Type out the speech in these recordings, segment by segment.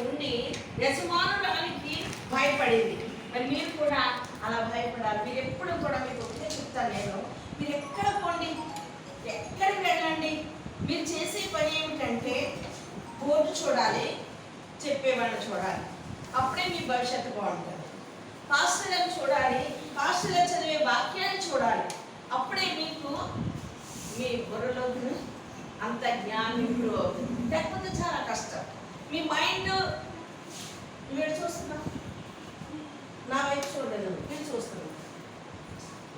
ఉండి యజమానురానికి భయపడింది. మరి మీరు కూడా అలా భయపడాలి. మీరు ఎప్పుడు కూడా మీకు ఒకటే చెప్తాను నేను. మీరు ఎక్కడ పోండి? ఎక్కడికి వెళ్ళండి? మీరు చేసే పని ఏమిటంటే బోర్డు చూడాలి చెప్పేవాళ్ళు చూడాలి. అప్పుడే మీ భవిష్యత్తు బాగుంటుంది. పాస్టర్లను చూడాలి పాస్టర్లు చదివే వాక్యాన్ని చూడాలి. అప్పుడే మీకు మీ బుర్రలో అంత జ్ఞానం ఇంప్రూవ్ అవుతుంది. లేకపోతే చాలా కష్టం. మీ మైండ్ మీరు చూస్తున్నా నా వైపు చూడలేదు మీరు చూస్తున్నాను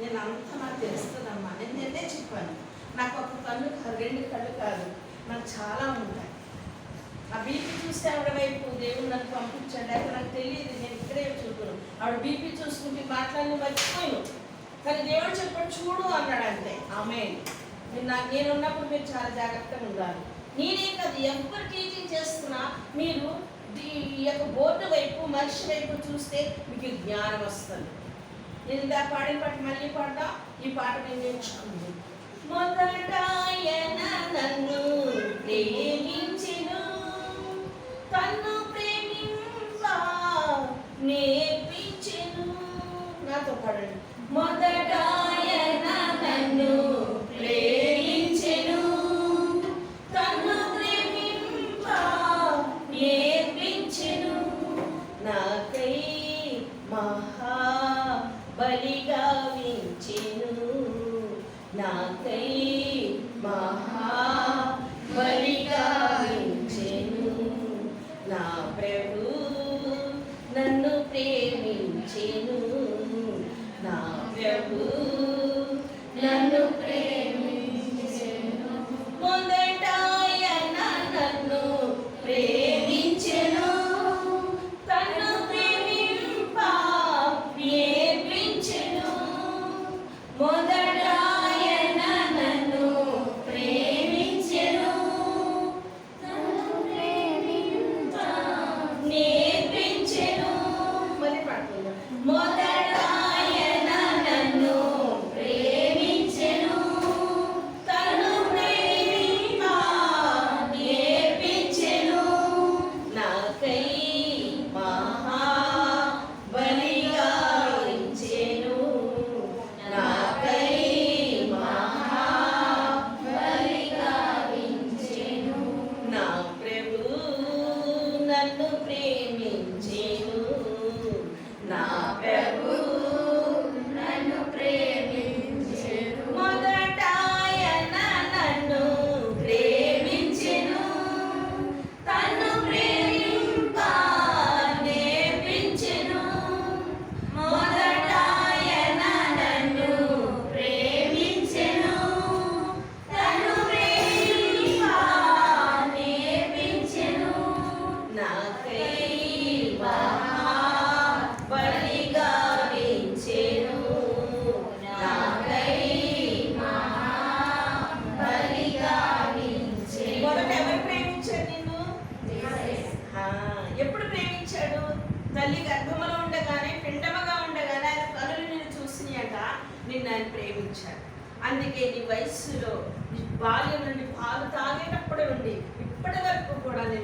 నేను అంత నాకు తెలుస్తుందమ్మా. నేను నిన్నే చెప్పాను. నాకు ఒక కళ్ళు రెండు కళ్ళు కాదు. నాకు చాలా ఉంటాయి. ఆ బీపీ చూస్తే ఆవిడ వైపు దేవుడు నాకు పంపించాడు. అయితే నాకు తెలియదు నేను ఇక్కడే చూడను. ఆవిడ బీపీ చూసుకుంటే మాట్లాడి మర్చిపోయాను కానీ దేవుడు చెప్పాడు చూడు అన్నాడు అంతే ఆమె మీరు నాకు నేను ఉన్నప్పుడు మీరు చాలా జాగ్రత్తగా ఉండాలి. నేనే కాదు ఎవరు టీచింగ్ చేస్తున్నా? మీరు ఈ- యొక్క బోర్డు వైపు మనిషి వైపు చూస్తే మీకు జ్ఞానం వస్తుంది. నేను ఇందా పాడిన పాట మళ్ళీ పాడతా? ఈ పాట నేను నేర్చుకుంది. మొదట నన్ను ప్రేమి బలిగా వించెను నాకై మహా బలి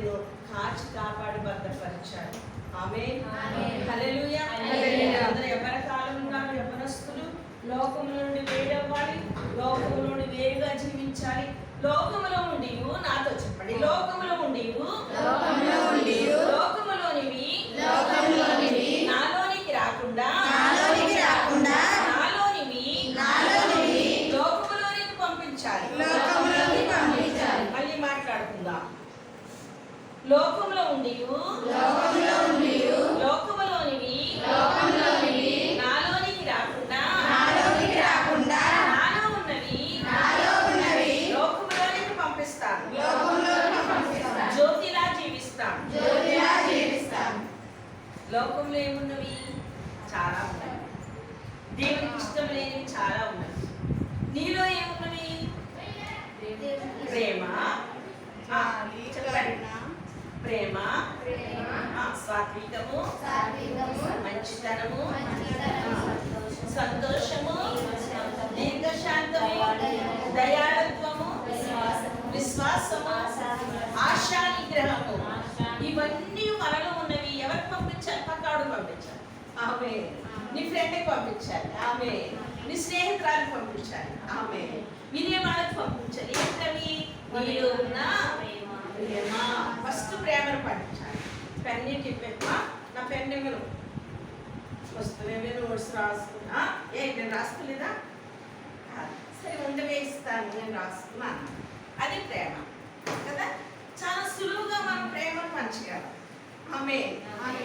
నిన్ను కాచి కాపాడి భద్రపరిచాడు ఆమె ఆమేన్. హల్లెలూయా. హల్లెలూయా. అందరూ ఎవరి కాలం ఉన్నారు యవనస్తులు లోకము నుండి వేరవ్వాలి లోకము నుండి వేరుగా జీవించాలి. లోకములో ఉండి నాతో చెప్పండి. లోకములో ఉండి జీవిస్తాను జీవిస్తాను లోకంలో ఏమున్నవి? చాలా ఉన్నాయి. దేవునికి ఇష్టం లేనివి చాలా ఉన్నాయి. నీలో ఏమున్నవి? ప్రేమ. ప్రేమ. ఆ, సాత్వికము మంచితనము. సంతోషము. దీర్ఘశాంతము. దయాళత్వము. విశ్వాసము. ఆశా నిగ్రహము ఇవన్నీ మన పంపించాలి ఆమె. నీ ఫ్రెండ్కి పంపించాలి. ఆమె. నీ స్నేహితురాలకు పంపించాలి. ఆమె. వినే వాళ్ళకి పంపించాలి. ఏంటవి? నీలో ఉన్న ప్రేమ. ఫస్ట్ ప్రేమను పంపించాలి. పెన్ని టిప్పెమ్మా నా పెన్ ఇవ్వను వస్తువులేవే నోట్స్ రాసుకున్నా? ఏ నేను రాసుకోలేదా. సరే ఉండ వేస్తాను నేను రాసుకున్నాను. అది ప్రేమ. చాలా సులువుగా మనం ప్రేమను పంచగలం ఆమె ఆమె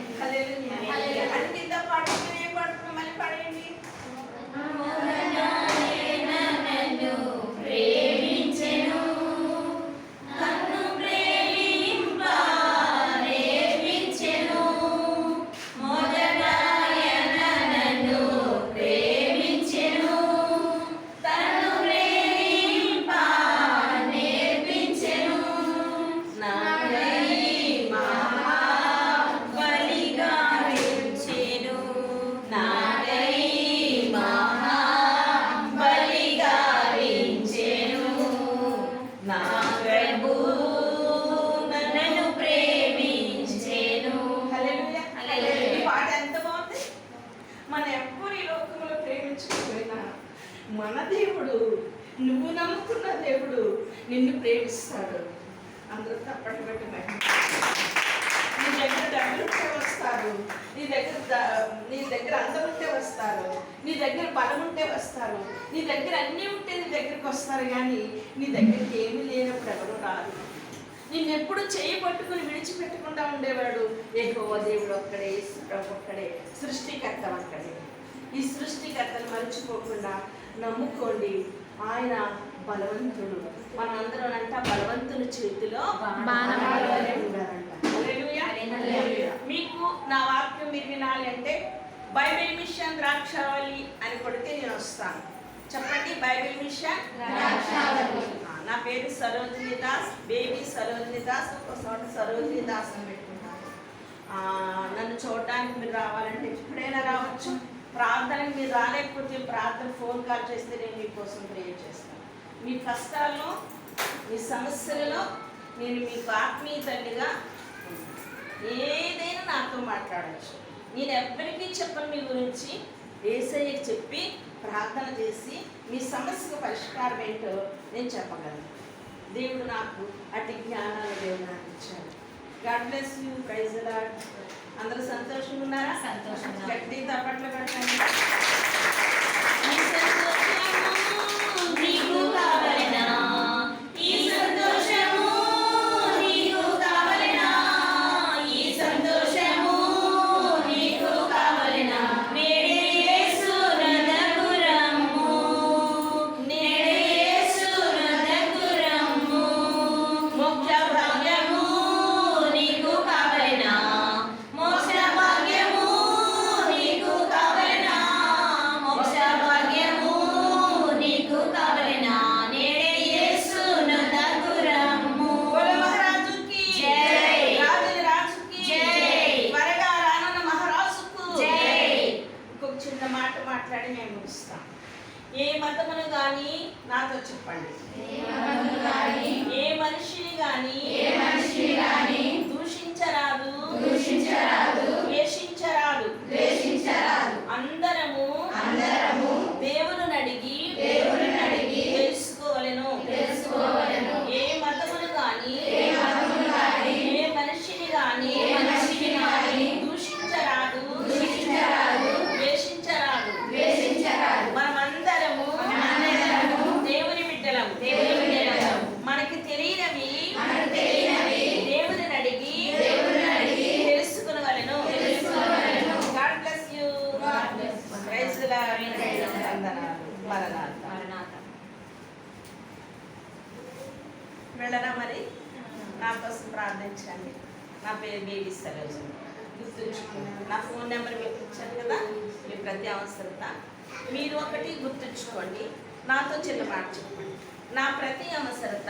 దేవుడు నిన్ను ప్రేమిస్తాడు. అందరూ తప్పటి పెట్టి నీ దగ్గర డబ్బులుంటే వస్తారు నీ దగ్గర నీ దగ్గర అందం ఉంటే వస్తారు నీ దగ్గర బలం ఉంటే వస్తారు నీ దగ్గర అన్నీ ఉంటే నీ దగ్గరికి వస్తారు కానీ నీ దగ్గరికి ఏమీ లేనప్పుడు ఎవరు రాదు నిన్నెప్పుడు చేయి పట్టుకుని విడిచిపెట్టకుండా ఉండేవాడు ఏహో దేవుడు ఒక్కడే ఒక్కడే సృష్టికర్త ఒక్కడే. ఈ సృష్టికర్తను మర్చిపోకుండా నమ్ముకోండి. ఆయన బలవంతుడు మనందరం అంట బలవంతుని చేతిలో. మీకు నా వాక్యం మీరు వినాలి అంటే బైబిల్ మిషన్ ద్రాక్షావళి అని కొడితే నేను వస్తాను. చెప్పండి బైబిల్ మిషన్ నా పేరు సరోజిని దాస్ బేబీ సరోజిని దాస్ ఒక చోట సరోజిని దాస్ అని పెట్టుకుంటాను. ఆ, నన్ను చూడడానికి మీరు రావాలంటే ఎప్పుడైనా రావచ్చు. ప్రార్థనకి మీరు రాలేకపోతే ప్రార్థన ఫోన్ కాల్ చేస్తే నేను మీకోసం ప్రేయర్ చేస్తాను. మీ కష్టాల్లో మీ సమస్యలలో నేను మీకు ఆత్మీయ తల్లిగా ఏదైనా నాతో మాట్లాడచ్చు నేను ఎవ్వరికీ చెప్పను మీ గురించి. ఏసయ్యకి చెప్పి ప్రార్థన చేసి మీ సమస్యకు పరిష్కారం ఏంటో నేను చెప్పగలను. దేవుడు నాకు అటు జ్ఞానాలు దేవుడు నాకు ఇచ్చాడు. God bless you. Praise lord అందరూ సంతోషంగా ఉన్నారా? సంతోషంగా. గట్టి తప్పట్లు పెట్టండి ప్రార్థించండి. నా పేరు బేబీ సరోజు. గుర్తుంచుకోండి నా ఫోన్ నెంబర్ మీకు ఇచ్చాను కదా? మీ ప్రతి అవసరత మీరు ఒకటి గుర్తుంచుకోండి. నాతో చిన్న మాట చెప్పండి. నా ప్రతి అవసరత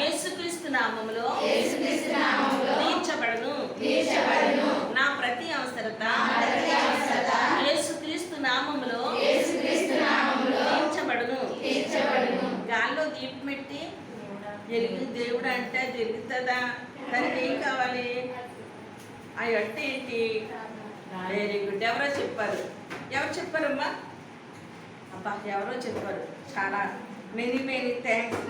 యేసుక్రీస్తు నామములో తీర్చబడును. నా ప్రతి అవసరత ప్రతి అవసరత యేసుక్రీస్తు నామములో యేసుక్రీస్తు నామములో తీర్చబడును తీర్చబడును. గాల్లో దీపం పెట్టి అంటే అది దానికి ఏం కావాలి? అవి అంటే ఏంటి? వెరీ గుడ్ ఎవరో చెప్పారు. ఎవరు చెప్పారమ్మా? అబ్బా ఎవరో చెప్పారు. చాలా. మెనీ మెనీ థ్యాంక్స్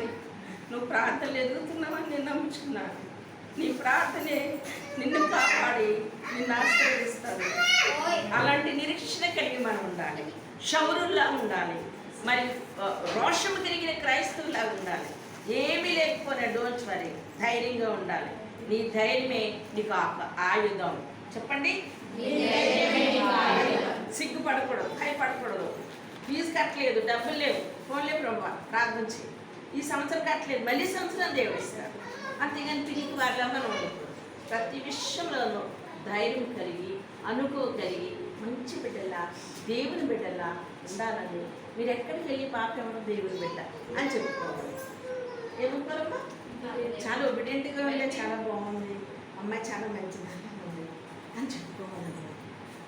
నువ్వు ప్రార్థనలు ఎదుగుతున్నావని నేను నమ్ముచుకున్నాను నీ ప్రార్థనే నిన్ను కాపాడి నిన్ను ఆశీర్వదిస్తాను అలాంటి నిరీక్షణ కలిగి మనం ఉండాలి. శౌరుల్లా ఉండాలి. మరి రోషము తిరిగిన క్రైస్తవులా ఉండాలి. ఏమీ లేకపోయినా డోంట్ వరీ ధైర్యంగా ఉండాలి. నీ ధైర్యమే నీకు ఆయుధం. చెప్పండి. సిగ్గుపడకూడదు భయపడకూడదు. ఫీజు కట్టలేదు డబ్బులు లేవు. ఫోన్లే బ్రహ్మ ప్రార్థన చేయి ఈ సంవత్సరం కట్టలేదు మళ్ళీ సంవత్సరం దేవుడు ఇస్తాడు. అంతేగాని వారిగా మనం ఉండకూడదు ప్రతి విషయంలోనూ ధైర్యం కలిగి అనుకో కలిగి మంచి బిడ్డలా దేవుని బిడ్డలా ఉండాలని. మీరు ఎక్కడికి వెళ్ళి పాప దేవుని బిడ్డ అని చెప్పుకోవాలి. ఏమనుకోరమ్మా చాలా ఒబిడెంట్గా ఉండే చాలా బాగుంది. అమ్మాయి చాలా మంచిది. అని చెప్పుకోవాలి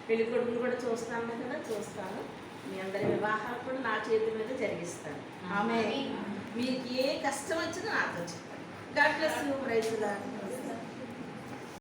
పెళ్ళి కొడుకుని కూడా చూస్తాను కదా చూస్తాను. మీ అందరి వివాహాలు కూడా నా చేతి మీద జరిగిస్తాను. ఆమె మీకు ఏ కష్టం వచ్చినా నాతో చెప్పండి. God bless you praise